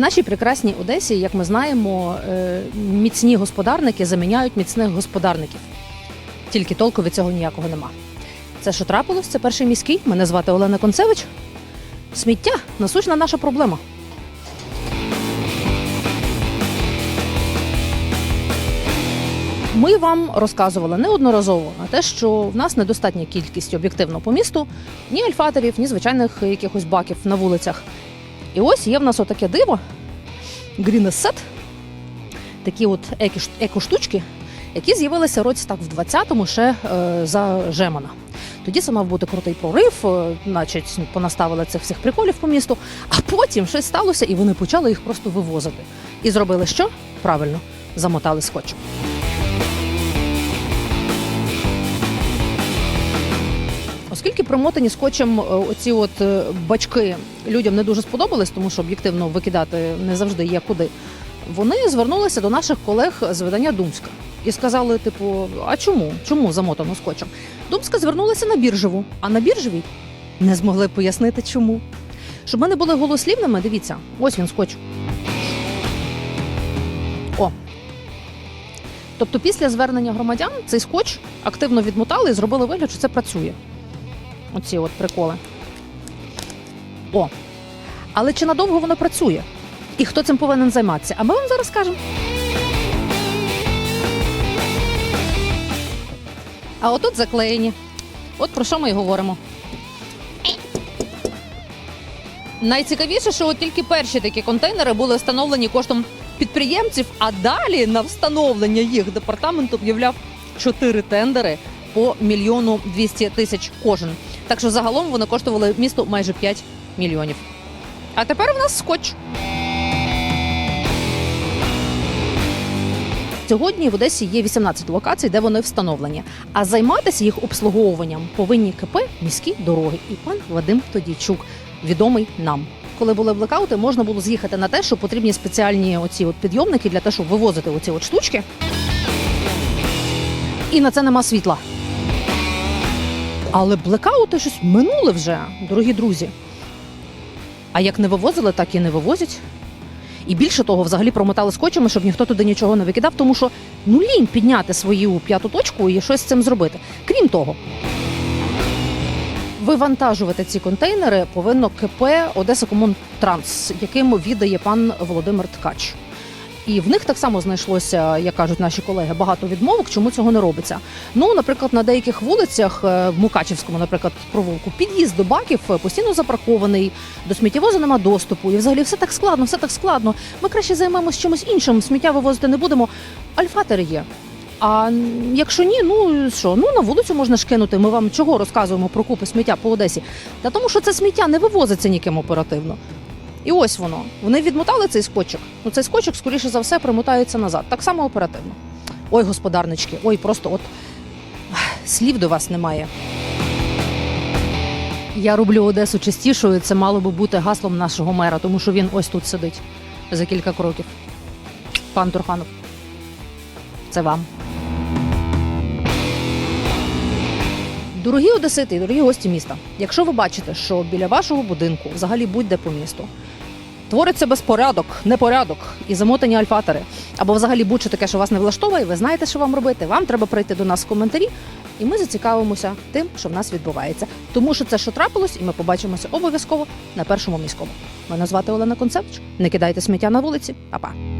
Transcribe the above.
нашій прекрасній Одесі, як ми знаємо, е, міцні господарники заміняють міцних господарників. Тільки толку від цього ніякого нема. Це що трапилось? Це перший міський. Мене звати Олена Концевич. Сміття насущна наша проблема. Ми вам розказували неодноразово на те, що в нас недостатня кількість об'єктивно по місту ні альфаторів, ні звичайних якихось баків на вулицях. І ось є в нас отаке диво Green такі от еко-штучки, які з'явилися році так в 20-му ще е, за Жемана. Тоді це мав бути крутий прорив, е, значить, понаставили цих всіх приколів по місту, а потім щось сталося, і вони почали їх просто вивозити. І зробили що? Правильно, замотали скотчем. Оскільки примотані скотчем е, оці от е, бачки людям не дуже сподобались, тому що об'єктивно викидати не завжди є куди. Вони звернулися до наших колег з видання Думська і сказали: типу, а чому? Чому замотано скотчем? Думська звернулася на біржеву, а на біржевій не змогли пояснити, чому. Щоб ми не були голослівними, дивіться, ось він скотч. О. Тобто, після звернення громадян цей скотч активно відмотали і зробили вигляд, що це працює. Оці от приколи. О. Але чи надовго воно працює? І хто цим повинен займатися? А ми вам зараз скажемо. А отут заклеєні. От про що ми і говоримо. Найцікавіше, що от тільки перші такі контейнери були встановлені коштом підприємців, а далі на встановлення їх департамент об'являв чотири тендери по мільйону 200 тисяч кожен. Так що загалом вони коштували місту майже 5 мільйонів. А тепер в нас скотч. Сьогодні в Одесі є 18 локацій, де вони встановлені. А займатися їх обслуговуванням повинні КП міські дороги. І пан Вадим Тодійчук, відомий нам. Коли були блекаути, можна було з'їхати на те, що потрібні спеціальні оці от підйомники для того, щоб вивозити оці от штучки. І на це нема світла. Але блекаути щось минули вже, дорогі друзі. А як не вивозили, так і не вивозять. І більше того, взагалі промотали скотчами, щоб ніхто туди нічого не викидав, тому що ну лінь підняти свою п'яту точку і щось з цим зробити. Крім того, вивантажувати ці контейнери повинно КП Одеса Комунтранс, яким віддає пан Володимир Ткач. І в них так само знайшлося, як кажуть наші колеги, багато відмовок, чому цього не робиться. Ну, наприклад, на деяких вулицях, е, в Мукачівському, наприклад, провулку, під'їзд до баків е, постійно запаркований, до сміттєвозу нема доступу. І взагалі все так складно, все так складно. Ми краще займемось чимось іншим. Сміття вивозити не будемо. Альфатери є. А якщо ні, ну що, ну на вулицю можна ж кинути. Ми вам чого розказуємо про купи сміття по Одесі? Та тому, що це сміття не вивозиться ніким оперативно. І ось воно. Вони відмотали цей скотчик. Ну цей скотчик, скоріше за все, примотається назад. Так само оперативно. Ой, господарнички, ой, просто от слів до вас немає. Я роблю Одесу чистішою. Це мало би бути гаслом нашого мера, тому що він ось тут сидить за кілька кроків. Пан Турханов. Це вам. Дорогі одесити, і дорогі гості міста. Якщо ви бачите, що біля вашого будинку, взагалі будь-де по місту, твориться безпорядок, непорядок і замотані альфатори, або взагалі будь-що таке, що вас не влаштовує, ви знаєте, що вам робити. Вам треба прийти до нас в коментарі, і ми зацікавимося тим, що в нас відбувається. Тому що це що трапилось, і ми побачимося обов'язково на першому міському. Мене звати Олена Концевич. Не кидайте сміття на вулиці. Па-па.